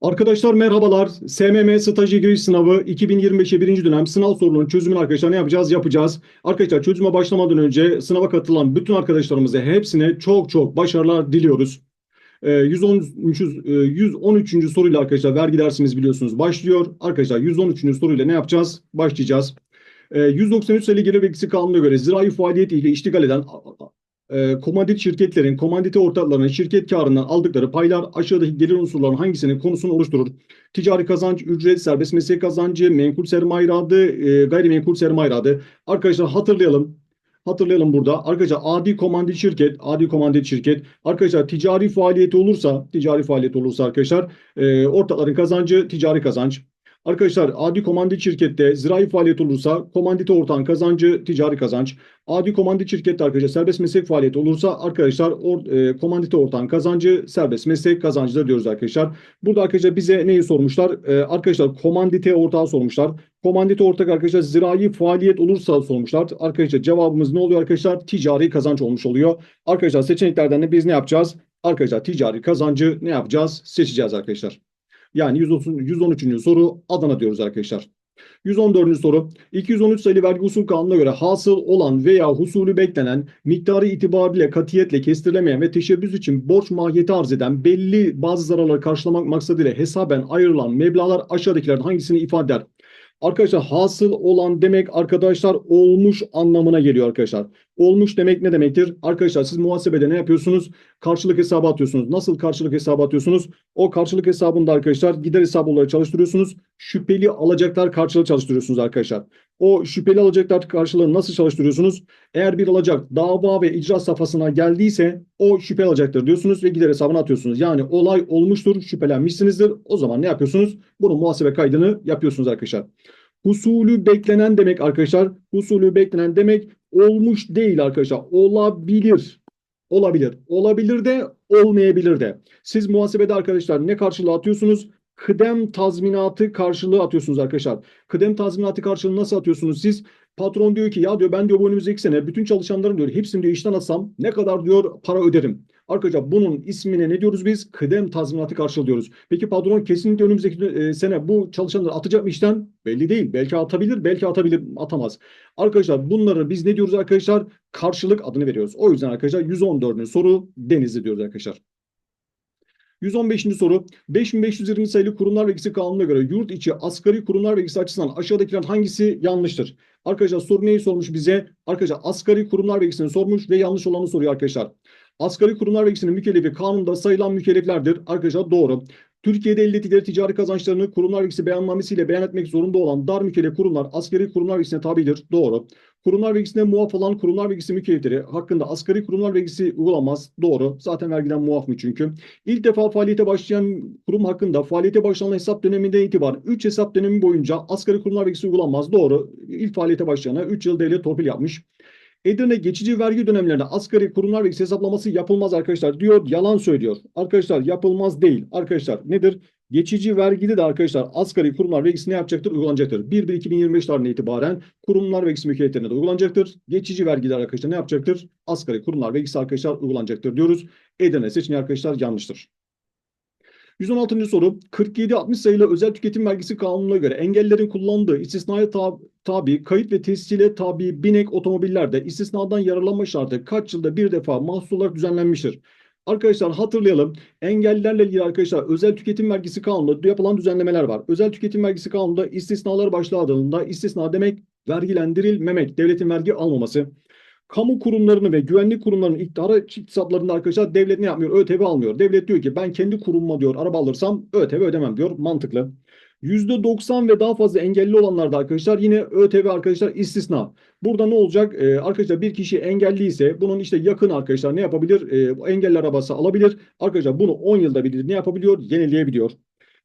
Arkadaşlar merhabalar. SMM stajı giriş sınavı 2025'e birinci dönem sınav sorunun çözümünü arkadaşlar ne yapacağız? Yapacağız. Arkadaşlar çözüme başlamadan önce sınava katılan bütün arkadaşlarımıza hepsine çok çok başarılar diliyoruz. Ee, 113. e, 113. soruyla arkadaşlar vergi dersimiz biliyorsunuz başlıyor. Arkadaşlar 113. soruyla ne yapacağız? Başlayacağız. Ee, 193 sayılı gelir vergisi kanununa göre zirai faaliyet ile iştigal eden e, komandit şirketlerin komandite ortaklarının şirket karından aldıkları paylar aşağıdaki gelir unsurlarının hangisinin konusunu oluşturur? Ticari kazanç, ücret, serbest meslek kazancı, menkul sermaye iradı, e, gayrimenkul sermaye iradı. Arkadaşlar hatırlayalım. Hatırlayalım burada. Arkadaşlar adi komandit şirket, adi komandit şirket. Arkadaşlar ticari faaliyeti olursa, ticari faaliyet olursa arkadaşlar e, ortakların kazancı ticari kazanç. Arkadaşlar adi komandit şirkette zirai faaliyet olursa komandite ortağın kazancı ticari kazanç. Adi komandit şirkette arkadaşlar serbest meslek faaliyeti olursa arkadaşlar or, e, komandite ortağın kazancı serbest meslek kazancıdır diyoruz arkadaşlar. Burada arkadaşlar bize neyi sormuşlar? E, arkadaşlar komandite ortağı sormuşlar. Komandite ortak arkadaşlar zirai faaliyet olursa sormuşlar. Arkadaşlar cevabımız ne oluyor arkadaşlar? Ticari kazanç olmuş oluyor. Arkadaşlar seçeneklerden de biz ne yapacağız? Arkadaşlar ticari kazancı ne yapacağız? Seçeceğiz arkadaşlar. Yani 130, 113. soru Adana diyoruz arkadaşlar. 114. soru 213 sayılı vergi usul kanununa göre hasıl olan veya husulü beklenen miktarı itibariyle katiyetle kestirilemeyen ve teşebbüs için borç mahiyeti arz eden belli bazı zararları karşılamak maksadıyla hesaben ayrılan meblağlar aşağıdakilerden hangisini ifade eder? Arkadaşlar hasıl olan demek arkadaşlar olmuş anlamına geliyor arkadaşlar. Olmuş demek ne demektir? Arkadaşlar siz muhasebede ne yapıyorsunuz? Karşılık hesabı atıyorsunuz. Nasıl karşılık hesabı atıyorsunuz? O karşılık hesabında arkadaşlar gider hesabı olarak çalıştırıyorsunuz. Şüpheli alacaklar karşılığı çalıştırıyorsunuz arkadaşlar. O şüpheli alacaklar karşılığını nasıl çalıştırıyorsunuz? Eğer bir alacak dava ve icra safhasına geldiyse o şüpheli alacaktır diyorsunuz ve gider hesabına atıyorsunuz. Yani olay olmuştur, şüphelenmişsinizdir. O zaman ne yapıyorsunuz? Bunun muhasebe kaydını yapıyorsunuz arkadaşlar. Husulü beklenen demek arkadaşlar. Husulü beklenen demek olmuş değil arkadaşlar. Olabilir. Olabilir. Olabilir de olmayabilir de. Siz muhasebede arkadaşlar ne karşılığı atıyorsunuz? Kıdem tazminatı karşılığı atıyorsunuz arkadaşlar. Kıdem tazminatı karşılığı nasıl atıyorsunuz siz? Patron diyor ki ya diyor ben diyor bu önümüzdeki sene bütün çalışanların diyor hepsini diyor işten atsam ne kadar diyor para öderim. Arkadaşlar bunun ismine ne diyoruz biz? Kıdem tazminatı karşılığı diyoruz. Peki patron kesinlikle önümüzdeki e, sene bu çalışanları atacak mı işten? Belli değil. Belki atabilir, belki atabilir, atamaz. Arkadaşlar bunları biz ne diyoruz arkadaşlar? Karşılık adını veriyoruz. O yüzden arkadaşlar 114. soru Denizli diyoruz arkadaşlar. 115. soru 5520 sayılı kurumlar vergisi kanununa göre yurt içi asgari kurumlar vergisi açısından aşağıdakilerden hangisi yanlıştır? Arkadaşlar soru neyi sormuş bize? Arkadaşlar asgari kurumlar vergisini sormuş ve yanlış olanı soruyor arkadaşlar. Asgari kurumlar vergisinin mükellefi kanunda sayılan mükelleflerdir. Arkadaşlar doğru. Türkiye'de elde ettikleri ticari kazançlarını kurumlar vergisi beyannamesiyle beyan etmek zorunda olan dar mükellef kurumlar asgari kurumlar vergisine tabidir. Doğru. Kurumlar vergisine muaf olan kurumlar vergisi mükellefleri hakkında asgari kurumlar vergisi uygulanmaz. Doğru. Zaten vergiden muaf mı çünkü? İlk defa faaliyete başlayan kurum hakkında faaliyete başlanan hesap döneminden itibaren 3 hesap dönemi boyunca asgari kurumlar vergisi uygulanmaz. Doğru. İlk faaliyete başlayana 3 yıl devlet torpil yapmış. Edirne geçici vergi dönemlerinde asgari kurumlar vergisi hesaplaması yapılmaz arkadaşlar diyor. Yalan söylüyor. Arkadaşlar yapılmaz değil. Arkadaşlar nedir? Geçici vergide de arkadaşlar asgari kurumlar vergisi ne yapacaktır? Uygulanacaktır. 1-1-2025 tarihine itibaren kurumlar vergisi mükelleflerine de uygulanacaktır. Geçici vergiler arkadaşlar ne yapacaktır? Asgari kurumlar vergisi arkadaşlar uygulanacaktır diyoruz. Edirne seçeneği arkadaşlar yanlıştır. 116. soru 47-60 sayılı özel tüketim vergisi kanununa göre engellerin kullandığı istisnaya tab tabi kayıt ve tescile tabi binek otomobillerde istisnadan yararlanma şartı kaç yılda bir defa mahsus olarak düzenlenmiştir? Arkadaşlar hatırlayalım. Engellilerle ilgili arkadaşlar özel tüketim vergisi kanununda yapılan düzenlemeler var. Özel tüketim vergisi kanununda istisnalar başlığı adında istisna demek vergilendirilmemek, devletin vergi almaması. Kamu kurumlarını ve güvenlik kurumlarının iktidara iktisatlarında arkadaşlar devlet ne yapmıyor? ÖTV almıyor. Devlet diyor ki ben kendi kurumuma diyor araba alırsam ÖTV ödemem diyor. Mantıklı. %90 ve daha fazla engelli olanlarda arkadaşlar yine ÖTV arkadaşlar istisna. Burada ne olacak? Ee, arkadaşlar bir kişi engelli ise bunun işte yakın arkadaşlar ne yapabilir? Ee, engelli arabası alabilir. Arkadaşlar bunu 10 yılda bir ne yapabiliyor? Yenileyebiliyor.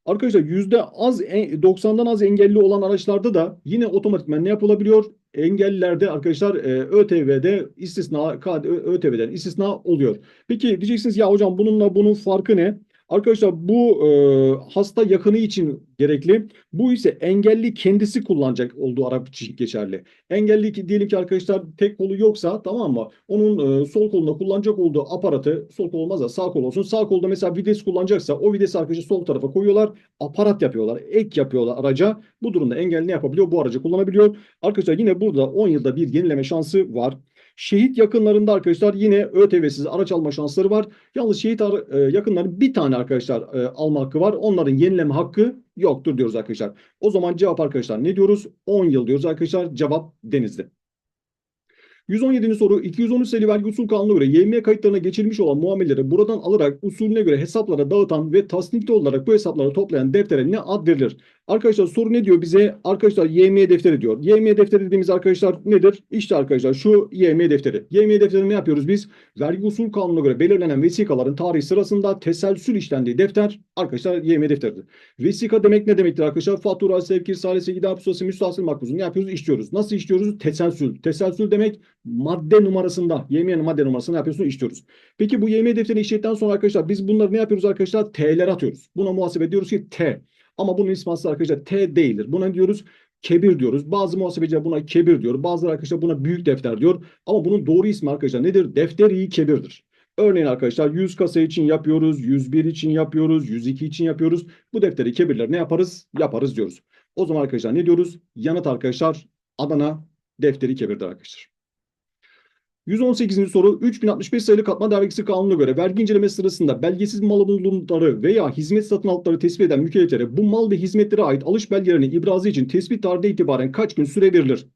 Arkadaşlar yüzde az 90'dan az engelli olan araçlarda da yine otomatikman ne yapılabiliyor? Engellilerde arkadaşlar e, ÖTV'de istisna ÖTV'den istisna oluyor. Peki diyeceksiniz ya hocam bununla bunun farkı ne? Arkadaşlar bu e, hasta yakını için gerekli. Bu ise engelli kendisi kullanacak olduğu araç için geçerli. Engelli diyelim ki arkadaşlar tek kolu yoksa tamam mı? Onun e, sol kolunda kullanacak olduğu aparatı sol kol olmaz da sağ kol olsun. Sağ kolda mesela vites kullanacaksa o vitesi arkadaşlar sol tarafa koyuyorlar. Aparat yapıyorlar. Ek yapıyorlar araca. Bu durumda engelli ne yapabiliyor? Bu aracı kullanabiliyor. Arkadaşlar yine burada 10 yılda bir yenileme şansı var. Şehit yakınlarında arkadaşlar yine ÖTV'siz araç alma şansları var. Yalnız şehit e, yakınların bir tane arkadaşlar e, alma hakkı var. Onların yenileme hakkı yoktur diyoruz arkadaşlar. O zaman cevap arkadaşlar ne diyoruz? 10 yıl diyoruz arkadaşlar. Cevap Denizli. 117. soru 213 sayılı vergi usul kanununa göre YM kayıtlarına geçirilmiş olan muameleleri buradan alarak usulüne göre hesaplara dağıtan ve tasnifli olarak bu hesapları toplayan deftere ne ad verilir? Arkadaşlar soru ne diyor bize? Arkadaşlar YM defteri diyor. YM defteri dediğimiz arkadaşlar nedir? İşte arkadaşlar şu YM defteri. YM defteri ne yapıyoruz biz? Vergi usul kanununa göre belirlenen vesikaların tarihi sırasında teselsül işlendiği defter arkadaşlar YM defteridir. Vesika demek ne demektir arkadaşlar? Fatura, sevk, risalesi, iddia pusulası, müstahsil makbuzunu ne yapıyoruz? İşliyoruz. Nasıl işliyoruz? Teselsül. Teselsül demek madde numarasında, YM'nin madde numarasını ne yapıyorsun? İşliyoruz. Peki bu YM defterini işledikten sonra arkadaşlar biz bunları ne yapıyoruz arkadaşlar? T'ler atıyoruz. Buna muhasebe diyoruz ki T. Ama bunun ismi aslında arkadaşlar T değildir. Buna diyoruz? Kebir diyoruz. Bazı muhasebeciler buna kebir diyor. Bazıları arkadaşlar buna büyük defter diyor. Ama bunun doğru ismi arkadaşlar nedir? Defteri kebirdir. Örneğin arkadaşlar 100 kasa için yapıyoruz, 101 için yapıyoruz, 102 için yapıyoruz. Bu defteri kebirler ne yaparız? Yaparız diyoruz. O zaman arkadaşlar ne diyoruz? Yanıt arkadaşlar Adana defteri kebirdir arkadaşlar. 118. soru 3065 sayılı katma vergisi kanununa göre vergi incelemesi sırasında belgesiz mal bulundukları veya hizmet satın aldıkları tespit eden mükelleflere bu mal ve hizmetlere ait alış belgelerinin ibrazı için tespit tarihi itibaren kaç gün süre verilir?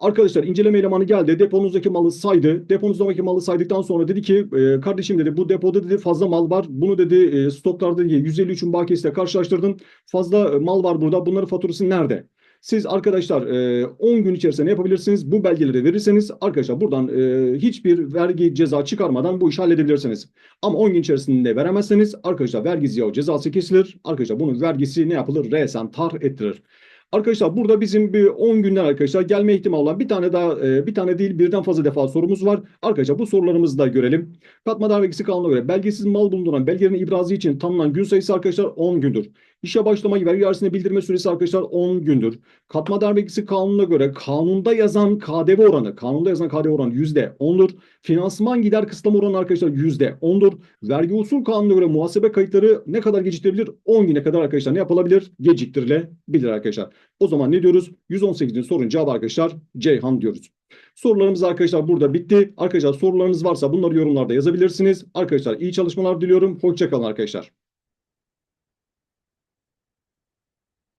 Arkadaşlar inceleme elemanı geldi. Deponuzdaki malı saydı. Deponuzdaki malı saydıktan sonra dedi ki e, kardeşim dedi bu depoda dedi fazla mal var. Bunu dedi e, stoklarda dedi 153'ün bakiyesiyle karşılaştırdım. Fazla e, mal var burada. Bunların faturası nerede? Siz arkadaşlar e, 10 gün içerisinde ne yapabilirsiniz? Bu belgeleri verirseniz arkadaşlar buradan e, hiçbir vergi ceza çıkarmadan bu işi halledebilirsiniz. Ama 10 gün içerisinde veremezseniz arkadaşlar vergi ziyağı cezası kesilir. Arkadaşlar bunun vergisi ne yapılır? Resen tar ettirir. Arkadaşlar burada bizim bir 10 günden arkadaşlar gelme ihtimali olan bir tane daha e, bir tane değil birden fazla defa sorumuz var. Arkadaşlar bu sorularımızı da görelim. Katma değer vergisi kanununa göre belgesiz mal bulunduran belgelerin ibrazı için tanınan gün sayısı arkadaşlar 10 gündür. İşe başlamayı vergi dairesine bildirme süresi arkadaşlar 10 gündür. Katma değer vergisi kanununa göre kanunda yazan KDV oranı, kanunda yazan KDV oranı %10'dur. Finansman gider kısıtlama oranı arkadaşlar %10'dur. Vergi usul kanununa göre muhasebe kayıtları ne kadar geciktirilebilir? 10 güne kadar arkadaşlar ne yapılabilir? Geciktirilebilir arkadaşlar. O zaman ne diyoruz? 118'in sorunun cevabı arkadaşlar Ceyhan diyoruz. Sorularımız arkadaşlar burada bitti. Arkadaşlar sorularınız varsa bunları yorumlarda yazabilirsiniz. Arkadaşlar iyi çalışmalar diliyorum. Hoşçakalın arkadaşlar.